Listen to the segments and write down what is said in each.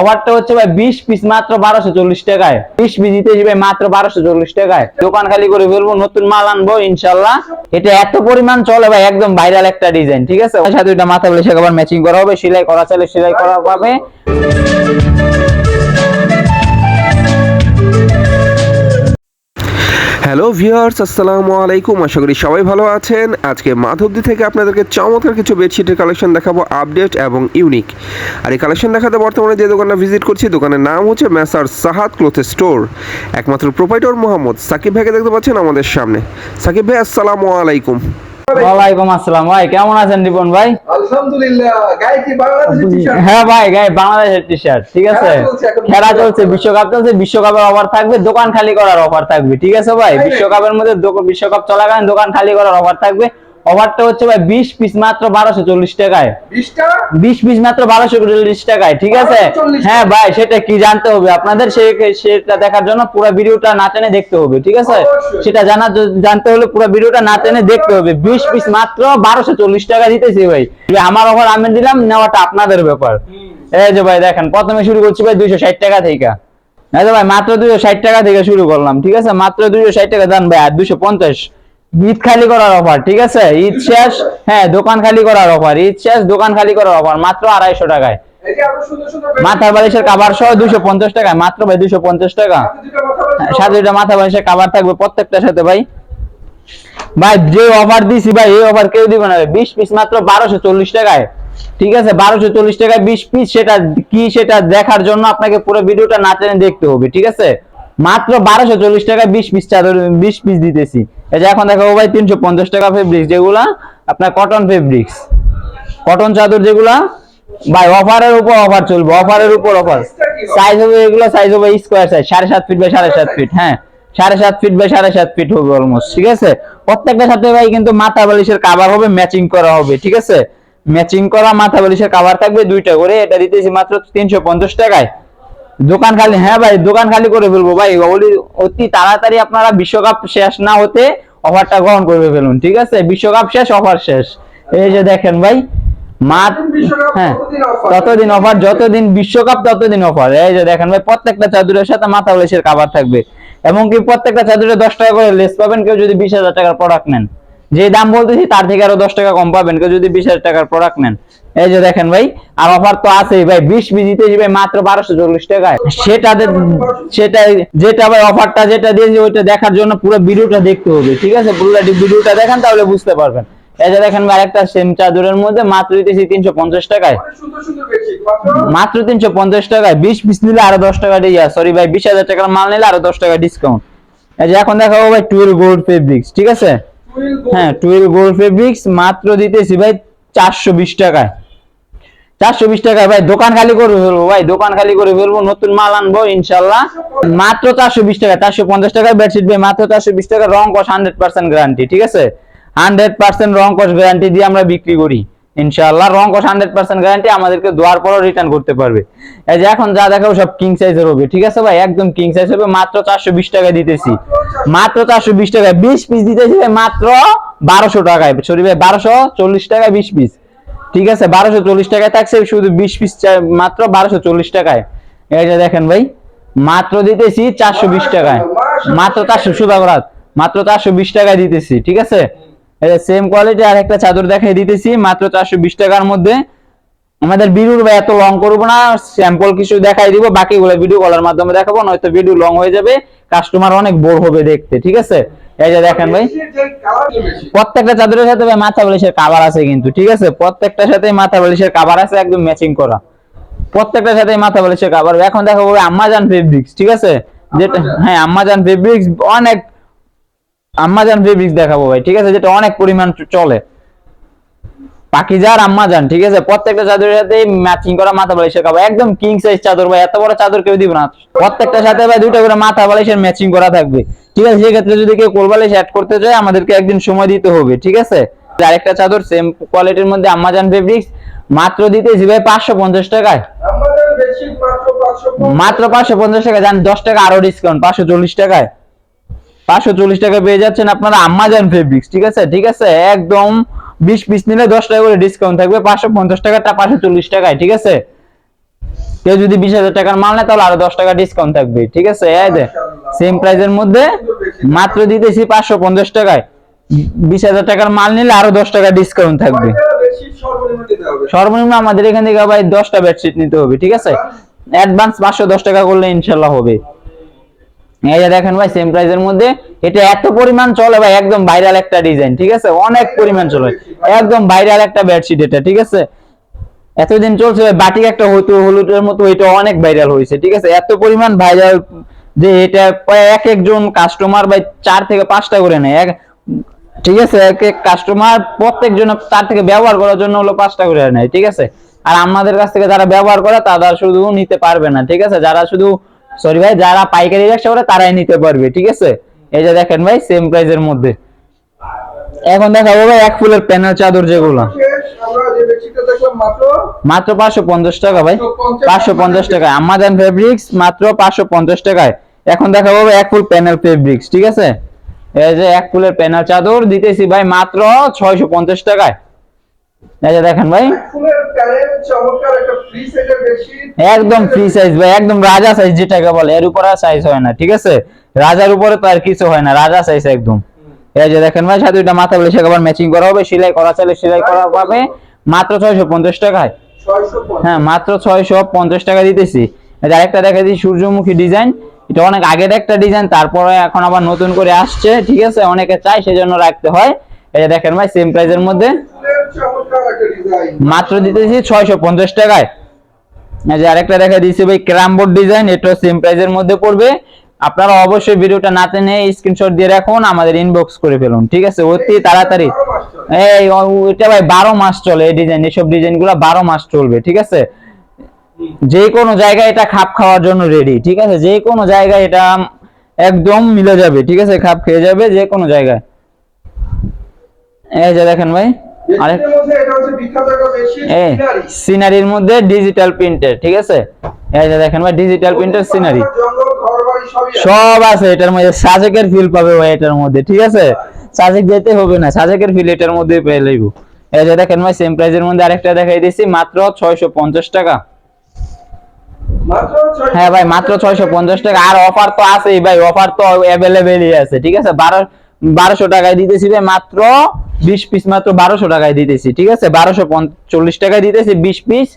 অফারটা হচ্ছে ভাই বিশ পিস মাত্র বারোশো চল্লিশ টাকায়। বিশ পিস দিতে ভাই মাত্র বারোশো চল্লিশ টাকায়। দোকান খালি করে ফেলব, নতুন মাল আনব, ইনশাল্লাহ। এটা এত পরিমাণ চলে ভাই, একদম ভাইরাল একটা ডিজাইন ঠিক আছে? সাথে মাথা বলে আবার ম্যাচিং করা হবে, সেলাই করা চাইলে সেলাই করা পাবে হ্যালো ভিউয়ার্স, আসসালামু আলাইকুম। আশা করি সবাই ভালো আছেন। আজকে মাধবদি থেকে আপনাদেরকে চমৎকার কিছু বেডশিটের কালেকশন দেখাবো, আপডেট এবং ইউনিক। আর এই কালেকশন দেখাতে বর্তমানে যে দোকানটা ভিজিট করছি, দোকানের নাম হচ্ছে মেসার সাহাদ ক্লোথ স্টোর। একমাত্র প্রোপাইটর মোহাম্মদ সাকিব ভাইকে দেখতে পাচ্ছেন আমাদের সামনে। সাকিব ভাই, আসসালামু আলাইকুম। ওয়ালাইকুম আসসালাম। ভাই কেমন আছেন রিপন ভাই? আলহামদুলিল্লাহ। গায়ে কি বাংলাদেশের টি-শার্ট হ্যাঁ ভাই গায়ে বাংলাদেশের টি শার্ট ঠিক আছে? খেলা চলছে এখন। খেলা চলছে বিশ্বকাপ চলছে বিশ্বকাপের অফার থাকবে দোকান খালি করার অফার থাকবে ঠিক আছে ভাই? বিশ্বকাপের মধ্যে বিশ্বকাপ চলাকালীন দোকান খালি করার অফার থাকবে। অফারটা হচ্ছে ভাই বিশ পিস মাত্র বারোশো চল্লিশ টাকায়। 20টা বিশ পিস মাত্র বারোশো চল্লিশ টাকায় ঠিক আছে? হ্যাঁ ভাই সেটা কি জানতে হবে? আপনাদের সেটা দেখার জন্য পুরো ভিডিওটা না টেনে দেখতে হবে ঠিক আছে? সেটা জানতে হলে পুরো ভিডিওটা না টেনে দেখতে হবে। বিশ পিস মাত্র বারোশো চল্লিশ টাকা দিতেছি ভাই। আমার অফার আমি দিলাম নেওয়াটা আপনাদের ব্যাপার। এই যে ভাই দেখেন প্রথমে শুরু করছি ভাই দুইশো ষাট টাকা থেকে। ভাই মাত্র দুইশো ষাট টাকা থেকে শুরু করলাম ঠিক আছে? মাত্র দুইশো ষাট টাকা দেন ভাই আর দুইশো পঞ্চাশ। ঈদ খালি করার অফার ঠিক আছে? ঈদ শেষ হ্যাঁ দোকান খালি করার অফার ঈদ শেষ, দোকান খালি করার অফার মাত্র আড়াইশো টাকায়। মাথার বালিশের কাবার সহ দুশো পঞ্চাশ টাকায়, মাত্র ভাই দুশো পঞ্চাশ টাকা। দুটো মাথা সাথে দুইটা মাথা বালিশের কাবার থাকবে প্রত্যেকটার সাথে, ভাই। ভাই, যে অফার দিছি, ভাই, এই অফার কেউ দিবে না বিশ পিস মাত্র বারোশো চল্লিশ টাকায়, ঠিক আছে? বারোশো চল্লিশ টাকায় বিশ পিস সেটা, কি সেটা দেখার জন্য আপনাকে পুরো ভিডিওটা না টেনে দেখতে হবে, ঠিক আছে? মাত্র বারোশো চল্লিশ টাকায় বিশ পিস চাদর, বিশ পিস দিতেছি। এই যে এখন দেখাবো ভাই তিনশো পঞ্চাশ টাকা ফেব্রিক্স যেগুলা আপনার কটন ফেব্রিক্স কটন চাদর যেগুলা, ভাই অফারের উপর অফার চলবে অফারের উপর অফার সাইজ হবে এগুলো সাইজ হবে স্কোয়ার সাইজ সাড়ে সাত ফিট বাই সাড়ে সাত ফিট হ্যাঁ। সাড়ে সাত ফিট বাই সাড়ে সাত ফিট হবে অলমোস্ট ঠিক আছে? প্রত্যেকটা সাথে ভাই কিন্তু মাথা বালিশের কাভার হবে ম্যাচিং করা হবে, ঠিক আছে? ম্যাচিং করা মাথা বালিশের কাভার থাকবে দুইটা করে, এটা দিতেছি মাত্র তিনশো পঞ্চাশ টাকায়। দোকান খালি হ্যাঁ ভাই, দোকান খালি করে ফেলব ভাই। অতি তাড়াতাড়ি আপনারা বিশ্বকাপ শেষ না হতে অফারটা গ্রহণ করে ফেলুন, ঠিক আছে? বিশ্বকাপ শেষ অফার শেষ। এই যে দেখেন ভাই হ্যাঁ ততদিন অফার যতদিন বিশ্বকাপ, ততদিন অফার এই যে দেখেন ভাই, প্রত্যেকটা চাদরের সাথে মাথা বালিশের কাভার থাকবে। এবং কি প্রত্যেকটা চাদরে দশ টাকা করে লেস পাবেন, কেউ যদি বিশ হাজার টাকার প্রোডাক্ট নেন। যে দাম বলতেছি, তার থেকে আরও দশ টাকা কম পাবেন, কেউ যদি বিশ হাজার টাকার প্রোডাক্ট নেন। এই যে দেখেন ভাই, আর অফার তো আছেই ভাই, বিশ বিজিতে যাবে মাত্র বারোশো চল্লিশ টাকায়। সেটা সেটা যেটা ভাই অফারটা যেটা দিয়েছি ওইটা দেখার জন্য পুরো ভিডিওটা দেখতে হবে, ঠিক আছে? পুরো ভিডিওটা দেখেন, তাহলে বুঝতে পারবেন। এই দেখেন ভাই একটা সেম চাদরের মধ্যে মাত্র দিতেছি তিনশো পঞ্চাশ টাকায়। মাত্র তিনশো পঞ্চাশ টাকায়, বিশ পিস নিলে আরও দশ টাকা দিয়ে সরি ভাই, বিশ হাজার টাকার মাল নিলে আরও দশ টাকা ডিসকাউন্ট এই যে এখন দেখাবো ভাই টুয়েলভ গোল্ড ফেব্রিক্স ঠিক আছে? হ্যাঁ টুয়েলভ গোল্ড ফেব্রিক্স মাত্র দিতেছি ভাই চারশো বিশ টাকায়। চারশো বিশ টাকায় ভাই, দোকান খালি করে ফেলব, ভাই, দোকান খালি করে ফেলব, নতুন মাল আনব, ইনশাল্লাহ। মাত্র চারশো বিশ টাকা, চারশো পঞ্চাশ টাকায় বেডশিট, ভাই, মাত্র চারশো বিশ টাকা, রং কস হান্ড্রেড পার্সেন্ট গ্যারান্টি ঠিক আছে? হান্ড্রেড পার্সেন্ট রং কস গ্যারান্টি দিয়ে আমরা বিক্রি করি ইনশাআল্লাহ রং কস হান্ড্রেড পার্সেন্ট গ্যারান্টি আমাদেরকে দোয়ার পরও রিটার্ন করতে পারবে। এই যে এখন যা দেখাবো সব কিং সাইজের হবে, ঠিক আছে, ভাই? একদম কিং সাইজ হবে, মাত্র চারশো বিশ টাকা দিতেছি। মাত্র চারশো বিশ টাকায় বিশ পিস দিতেছি মাত্র বারোশো টাকায়। সরি ভাই, বারোশো চল্লিশ টাকায় বিশ পিস ঠিক আছে, বারোশো চল্লিশ টাকায় থাকছে, শুধু বিশ পিস মাত্র বারোশো চল্লিশ টাকায়। যে দেখেন ভাই, মাত্র দিতেছি চারশো বিশ টাকায়। মাত্র চারশো সুদাগরাত মাত্র চারশো বিশ টাকায় দিতেছি, ঠিক আছে? সেম কোয়ালিটি আর একটা চাদর দেখাই দিতেছি, মাত্র চারশো বিশ টাকার মধ্যে। আমাদের ভিডিওর ভাই এত লং করব না স্যাম্পল কিছু দেখাই দিব, বাকিগুলো ভিডিও কলার মাধ্যমে দেখাবো, নয়তো ভিডিও লং হয়ে যাবে কাস্টমার অনেক বোর হবে দেখতে, ঠিক আছে? এই যে দেখেন ভাই প্রত্যেকটা চাদরের সাথে ভাই মাথা বালিশের কাভার আছে কিন্তু ঠিক আছে? প্রত্যেকটার সাথে মাথা বালিশের কাভার আছে একদম ম্যাচিং করা। প্রত্যেকটার সাথে মাথা বালিশের কাভার এখন দেখো আম্মাজান ফেব্রিক্স ঠিক আছে? যেটা হ্যাঁ আম্মাজান ফেব্রিক্স অনেক আম্মাজান ফেব্রিক্স দেখাবো ভাই ঠিক আছে? যেটা অনেক পরিমাণ চলে। পাকিজার আম্মাজান ঠিক আছে? প্রত্যেকটা চাদরের সাথে ম্যাচিং করা মাথা বালিশের কাভার একদম কিং সাইজ চাদর ভাই এত বড় চাদর কেউ দিবে না। প্রত্যেকটার সাথে ভাই দুটো করে মাথা বালিশের ম্যাচিং করা থাকবে। ঠিক আছে, সেক্ষেত্রে যদি কেউ কোল বালিশ অ্যাড করতে চায়, আমাদেরকে একদিন সময় দিতে হবে, ঠিক আছে? আরেকটা চাদর সেম কোয়ালিটির মধ্যে আম্মাজান ফেব্রিক্স মাত্র দিতেছি ভাই পাঁচশো পঞ্চাশ টাকায়। মাত্র 500 পাঁচশো পঞ্চাশ টাকা জান, দশ টাকা আরও ডিসকাউন্ট পাঁচশো চল্লিশ টাকায়। পাঁচশো চল্লিশ টাকা পেয়ে যাচ্ছেন আপনারা আম্মাজান ফেব্রিক্স ঠিক আছে? ঠিক আছে, একদম বিশ পিস নিলে দশ টাকা করে ডিসকাউন্ট থাকবে, পাঁচশো পঞ্চাশ টাকাটা পাঁচশো চল্লিশ টাকায়, ঠিক আছে? কেউ যদি বিশ হাজার টাকার মাল নেয়, তাহলে আরও দশ টাকা ডিসকাউন্ট থাকবে, ঠিক আছে? সেম প্রাইসের মধ্যে মাত্র দিতেছি পাঁচশো পঞ্চাশ টাকায়। বিশ হাজার টাকার মাল নিলে আরও দশ টাকা ডিসকাউন্ট থাকবে। সর্বনিম্ন আমাদের এখান থেকে ভাই দশটা বেডশিট নিতে হবে, ঠিক আছে? অ্যাডভান্স পাঁচশো দশ টাকা করলে ইনশাল্লাহ হবে। এই যে দেখেন ভাই সেম প্রাইসের মধ্যে। এটা এত পরিমাণ চলে ভাই, একদম ভাইরাল একটা ডিজাইন ঠিক আছে? অনেক পরিমাণ চলে। একদম ভাইরাল একটা বেডশিট এটা, ঠিক আছে? এতদিন চলছে বাটিক একটা হতো হলুদের মতো এটা অনেক ভাইরাল হয়েছে ঠিক আছে? এত পরিমাণ ভাইরাল যে এটা এক একজন কাস্টমার ভাই চার থেকে পাঁচটা করে নেয়। এক ঠিক আছে? এক এক কাস্টমার প্রত্যেক জন তার থেকে ব্যবহার করার জন্য হলো পাঁচটা করে নেয়, ঠিক আছে? আর আমাদের কাছ থেকে যারা ব্যবহার করে, তারা শুধু নিতে পারবে না, ঠিক আছে? যারা শুধু সরি ভাই, যারা পাইকারি ব্যবসা করে, তারাই নিতে পারবে, ঠিক আছে? এই যে দেখেন ভাই সেম প্রাইসের মধ্যে। এখন দেখাবো ভাই, এক ফুলের প্যানেল চাদর যেগুলো। মাত্র পাঁচশো পঞ্চাশ টাকা ভাই। পাঁচশো পঞ্চাশ টাকায়। আমাজন ফেব্রিক্স মাত্র পাঁচশো পঞ্চাশ টাকায়। এখন এক ফুল প্যানেল ফেব্রিক্স ঠিক আছে? এই যে এক ফুলের প্যানেল চাদর দিতেছি ভাই মাত্র ছয়শো পঞ্চাশ টাকায়। এই যে দেখেন ভাই। একদম ফ্রি সাইজ ভাই একদম রাজা সাইজ যেটাকে বলে এর উপরে সাইজ হয় না ঠিক আছে? রাজার উপরে তো আর কিছু হয় না রাজা সাইজ একদম। এই যে দেখেন ভাই সাথে মাথা বলে আবার ম্যাচিং করা হবে সেলাই করা চাইলে সেলাই করা পাবে মাত্র ছয়শো পঞ্চাশ টাকায়? হ্যাঁ মাত্র ছয়শো পঞ্চাশ টাকা দিতেছি। আরেকটা দেখা দিচ্ছি সূর্যমুখী ডিজাইন। এটা অনেক আগের একটা ডিজাইন তারপরে এখন আবার নতুন করে আসছে ঠিক আছে? অনেকে চাই সেজন্য রাখতে হয়। এটা দেখেন ভাই সেম প্রাইজের মধ্যে। মাত্র দিতেছি ছয়শো পঞ্চাশ টাকায়। এই যে আরেকটা দেখা দিয়েছি ভাই ক্রামবোর্ড ডিজাইন এটা সেম প্রাইসের মধ্যে পড়বে। আপনারা অবশ্যই ভিডিওটা না টেনে স্ক্রিনশট দিয়ে রাখুন আমাদের ইনবক্স করে ফেলুন ঠিক আছে? অতি তাড়াতাড়ি। এই এটা ভাই বারো মাস চলে এই ডিজাইন এসব ডিজাইনগুলো বারো মাস চলবে ঠিক আছে? যে কোনো জায়গায় এটা খাপ খাওয়ার জন্য রেডি ঠিক আছে? যে কোনো জায়গায় এটা একদম মিলে যাবে ঠিক আছে? খাপ খেয়ে যাবে যে কোনো জায়গায়। এই যে দেখেন ভাই আরেক সিনারির মধ্যে ডিজিটাল প্রিন্টের ঠিক আছে? এই যে দেখেন ভাই ডিজিটাল প্রিন্টের সিনারি। সব আছে এটার মধ্যে সাজেকের ফিল পাবে ভাই এটার মধ্যে ঠিক আছে? সাজেক যেতে হবে না সাজেকের ফিল এটার মধ্যে পেয়ে লইব। এই যে দেখেন ভাই সেম প্রাইজের মধ্যে আরেকটা দেখাই দিছি মাত্র ছয়শো পঞ্চাশ টাকা। হ্যাঁ ভাই মাত্র ছয়শো পঞ্চাশ টাকা আর অফার তো আছেই ভাই অফার তো অ্যাভেলেবেলই আছে ঠিক আছে? বারো বারোশো টাকায় দিতেছি ভাই মাত্র বিশ পিস মাত্র বারোশো টাকায় দিতেছি ঠিক আছে? বারোশো চল্লিশ টাকায় দিতেছি বিশ পিস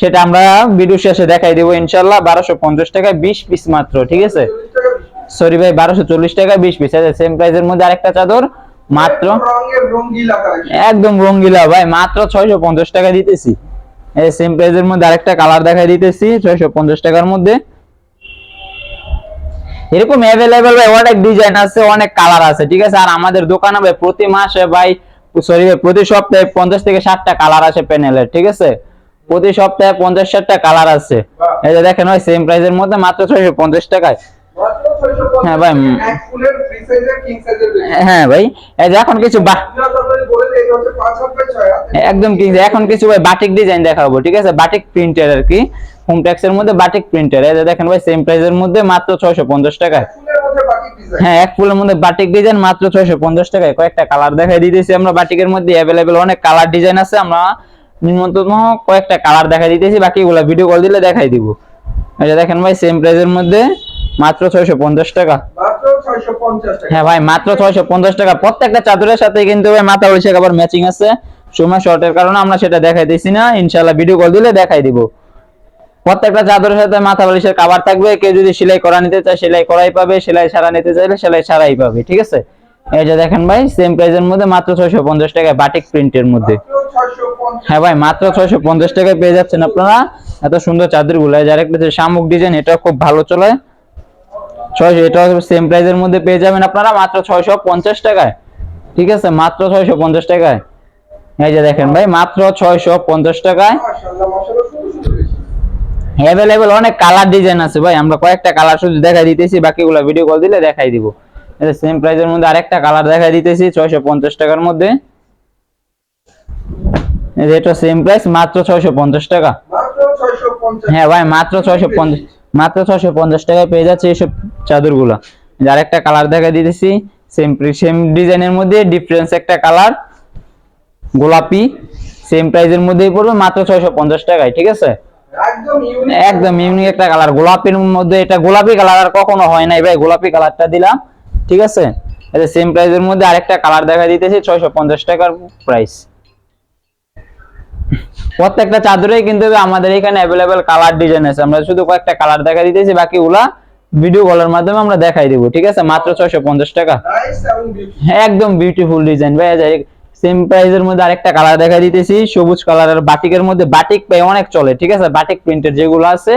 সেটা আমরা ভিডিও শেষে দেখাই দেবো ইনশাল্লাহ বারোশো পঞ্চাশ টাকায় বিশ পিস মাত্র ঠিক আছে? 40 টাকা বেশি। সরি ভাই বারোশো চল্লিশ টাকায় বিশ পিস। আছে সেম প্রাইসের মধ্যে আরেকটা চাদর মাত্র একদম রঙ্গিলা ভাই মাত্র ছয়শো পঞ্চাশ টাকা দিতেছি। এই সেম প্রাইসের মধ্যে আরেকটা কালার দেখাই দিতেছি ছয়শো পঞ্চাশ টাকার মধ্যে। এরকম অ্যাভেলেবেল ভাই অনেক ডিজাইন আছে অনেক কালার আছে ঠিক আছে? আর আমাদের দোকানে ভাই প্রতি মাসে ভাই সরি ভাই প্রতি সপ্তাহে পঞ্চাশ থেকে ষাটটা কালার আছে প্যানেলের ঠিক আছে? প্রতি সপ্তাহে পঞ্চাশ ষাটটা কালার আছে। এই যে দেখেন ভাই সেম প্রাইসের মধ্যে মাত্র ছয়শো পঞ্চাশ টাকায়। মাত্র 650 হ্যাঁ ভাই, হ্যাঁ ভাই এখন কিছু বা আপনারা আপনাদের বলে দিই এটা হচ্ছে 5 হাত বাই 6 হাত। একদম কি এখন কিছু ভাই বাটিক ডিজাইন দেখাবো ঠিক আছে? বাটিক প্রিন্টের আর কি। হোম ট্যাক্সের মধ্যে বাটিক প্রিন্টের এই দেখেন ভাই সেম প্রাইসের মধ্যে মাত্র ছয়শো পঞ্চাশ টাকায়। হ্যাঁ এক ফুলের মধ্যে বাটিক ডিজাইন মাত্র ছয়শো পঞ্চাশ টাকায়। কয়েকটা কালার দেখাই দিতেছি আমরা। বাটিকের মধ্যে অ্যাভেলেবেল অনেক কালার ডিজাইন আছে। আমরা নিম্নতম কয়েকটা কালার দেখাই দিতেছি। বাকিগুলো ভিডিও কল দিলে দেখাই দিব। যে দেখেন ভাই সেম প্রাইসের মধ্যে মাত্র ছয়শো পঞ্চাশ টাকা। মাত্র 650 হ্যাঁ ভাই মাত্র ছয়শো পঞ্চাশ টাকা। প্রত্যেকটা চাদরের সাথে কিন্তু ভাই মাথা ম্যাচিং আছে। সময় শর্টের কারণে আমরা সেটা দেখাই না। ইনশাল্লাহ ভিডিও কল দিলে দেখাই দিব। প্রত্যেকটা চাদরের সাথে মাথা বালিশের কাবার থাকবে। কেউ যদি সেলাই করা নিতে চায় সেলাই করাই পাবে। সেলাই ছাড়া নিতে চাইলে সেলাই ছাড়াই পাবে ঠিক আছে? এই যে দেখেন ভাই সেম প্রাইসের মধ্যে মাত্র ছয়শো পঞ্চাশ টাকায় বাটিক প্রিন্টের মধ্যে। হ্যাঁ ভাই মাত্র ছয়শো পঞ্চাশ টাকায় পেয়ে যাচ্ছেন আপনারা। এত সুন্দর চাদরগুলো যার একটা শামুক ডিজাইন এটা খুব ভালো চলে। ছয়শো এটা সেম প্রাইসের মধ্যে পেয়ে যাবেন আপনারা মাত্র ছয়শো পঞ্চাশ টাকায়। ঠিক আছে? মাত্র ছয়শো পঞ্চাশ টাকায়। এই যে দেখেন ভাই মাত্র ছয়শো পঞ্চাশ টাকায়। অ্যাভেলেবেল অনেক কালার ডিজাইন আছে ভাই। আমরা কয়েকটা কালার শুধু দেখাই দিতেছি বাকিগুলো ভিডিও কল দিলে দেখাই দিব। সেম প্রাইসের মধ্যে আরেকটা কালার দেখাই দিতেছি ছয়শো পঞ্চাশ টাকার মধ্যে। এটা সেম প্রাইস মাত্র ছয়শো পঞ্চাশ টাকা হ্যাঁ ভাই মাত্র ছয়শো পঞ্চাশ মাত্র ছয়শো পঞ্চাশ টাকায় পেয়ে যাচ্ছে এইসব চাদরগুলো। যার একটা কালার দেখা দিতেছি সেম সেম ডিজাইনের মধ্যে ডিফারেন্স একটা কালার গোলাপি সেম প্রাইজের মধ্যেই পড়বে মাত্র ছয়শো পঞ্চাশ টাকায় ঠিক আছে? একদম ইউনিক একটা কালার গোলাপির মধ্যে এটা গোলাপি কালার আর কখনো হয় নাই ভাই গোলাপি কালারটা দিলাম ঠিক আছে? এটা সেম প্রাইসের মধ্যে আরেকটা কালার দেখা দিতেছি ছয়শো পঞ্চাশ টাকার প্রাইস প্রত্যেকটা চাদরেই কিন্তু আমাদের এখানে অ্যাভেলেবেল কালার ডিজাইন আছে। আমরা শুধু কয়েকটা কালার দেখা দিতেছি বাকিগুলা ভিডিও কলের মাধ্যমে আমরা দেখাই দিব ঠিক আছে? মাত্র ছয়শো পঞ্চাশ টাকা। একদম বিউটিফুল ডিজাইন ভাই সেম প্রাইসের মধ্যে আরেকটা কালার দেখা দিতেছি সবুজ কালারের বাটিকের মধ্যে। বাটিক পাই অনেক চলে ঠিক আছে? বাটিক প্রিন্টের যেগুলো আছে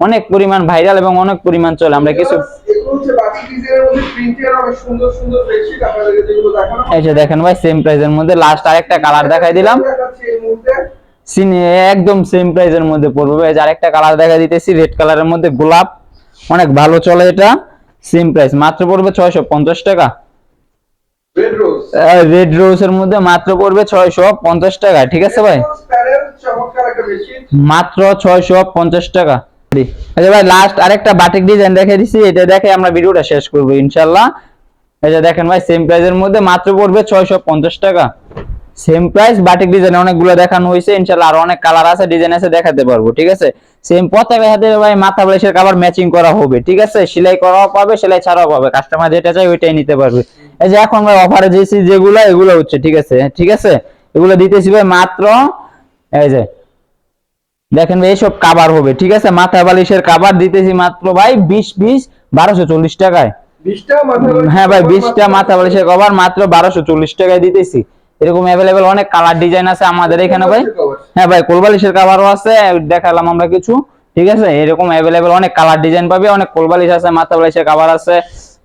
অনেক পরিমাণ ভাইরাল এবং অনেক পরিমাণ চলে। আমরা কিছু এগুলো হচ্ছে বাকি ডিজাইনের মধ্যে প্রিন্টের অনেক সুন্দর সুন্দর বেডশিট আপনাদেরকে যেগুলো দেখানো এই যে দেখেন ভাই সেম প্রাইসের মধ্যে। লাস্ট আরেকটা কালার দেখাই দিলাম। একদম সেম প্রাইসের মধ্যে পড়বে। যে আরেকটা কালার দেখা দিতেছি রেড কালারের মধ্যে গোলাপ। অনেক ভালো চলে এটা। সেম প্রাইস মাত্র পড়বে ছয়শো পঞ্চাশ টাকা। রেড রোজ রেড রোজের মধ্যে মাত্র পড়বে ছয়শো পঞ্চাশ টাকা ঠিক আছে ভাই? একটা মাত্র ছয়শো পঞ্চাশ টাকা। আচ্ছা ভাই লাস্ট আরেকটা বাটিক ডিজাইন দেখে দিছি এটা দেখে আমরা ভিডিওটা শেষ করব ইনশাল্লাহ যে দেখেন ভাই সেম প্রাইসের মধ্যে মাত্র পড়বে ছয়শো পঞ্চাশ টাকা। সেম প্রাইস বাটিক ডিজাইন অনেকগুলো দেখানো হয়েছে। ইনশাল্লাহ আর অনেক কালার আছে ডিজাইন আছে দেখাতে পারব ঠিক আছে? সেম প্রত্যেক হাতে ভাই মাথা বালিশের কাবার ম্যাচিং করা হবে ঠিক আছে? সেলাই করাও পাবে সেলাই ছাড়াও পাবে। কাস্টমার যেটা চাই ওইটাই নিতে পারবে। এই যে এখন ভাই অফারে দিয়েছি যেগুলো এগুলো হচ্ছে ঠিক আছে? ঠিক আছে? এগুলো দিতেছি ভাই মাত্র এই যে দেখেন ভাই এইসব কাবার হবে ঠিক আছে? মাথা বালিশের কাবার দিতেছি মাত্র ভাই বিশ বিশ বারোশো চল্লিশ টাকায়। হ্যাঁ ভাই বিশটা মাথা বালিশের কভার মাত্র বারোশো চল্লিশ টাকায় দিতেছি। এরকম অ্যাভেলেবেল অনেক কালার ডিজাইন আছে আমাদের এখানে ভাই। হ্যাঁ ভাই কোলবালিশের কাভারও আছে দেখালাম আমরা কিছু ঠিক আছে? এরকম অ্যাভেলেবেল অনেক কালার ডিজাইন পাবে অনেক কোলবালিশ আছে মাথা বালিশের কাভার আছে।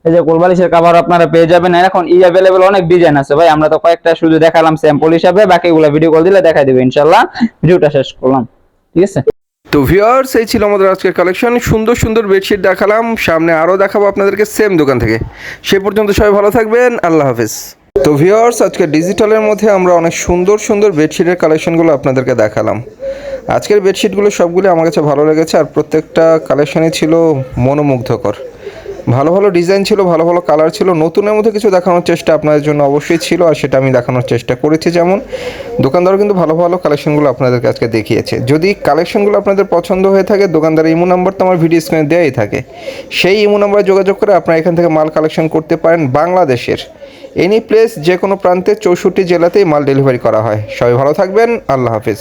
এই যে কোলবালিশের কাভার আপনারা পেয়ে যাবেন। এখন ই অ্যাভেলেবেল অনেক ডিজাইন আছে ভাই আমরা তো কয়েকটা শুধু দেখালাম স্যাম্পল হিসাবে বাকিগুলো ভিডিও কল দিলে দেখাই দেবে ইনশাল্লাহ ভিডিওটা শেষ করলাম ঠিক আছে? তো ভিউয়ার্স এই ছিল আমাদের আজকের কালেকশন সুন্দর সুন্দর বেডশিট দেখালাম। সামনে আরও দেখাবো আপনাদেরকে সেম দোকান থেকে। সে পর্যন্ত সবাই ভালো থাকবেন। আল্লাহ হাফেজ। তো ভিওয়ার্স আজকে ডিজিটালের মধ্যে আমরা অনেক সুন্দর সুন্দর বেডশিটের কালেকশনগুলো আপনাদেরকে দেখালাম। আজকের বেডশিটগুলো সবগুলো আমার কাছে ভালো লেগেছে আর প্রত্যেকটা কালেকশনই ছিল মনোমুগ্ধকর। ভালো ভালো ডিজাইন ছিল, ভালো ভালো কালার ছিল, নতুনের মধ্যে কিছু দেখানোর চেষ্টা আপনাদের জন্য অবশ্যই ছিল আর সেটা আমি দেখানোর চেষ্টা করেছি যেমন। দোকানদার কিন্তু ভালো ভালো কালেকশনগুলো আপনাদেরকে আজকে দেখিয়েছে। যদি কালেকশনগুলো আপনাদের পছন্দ হয়ে থাকে, দোকানদারের ইমো নাম্বার তো আমার ভিডিও স্ক্রিনে দেওয়াই থাকে। সেই ইমো নাম্বারে যোগাযোগ করে আপনারা এখান থেকে মাল কালেকশন করতে পারেন বাংলাদেশের। এনি প্লেস যে কোনো প্রান্তে চৌষট্টি জেলাতেই মাল ডেলিভারি করা হয়। সবাই ভালো থাকবেন, আল্লাহ হাফিজ।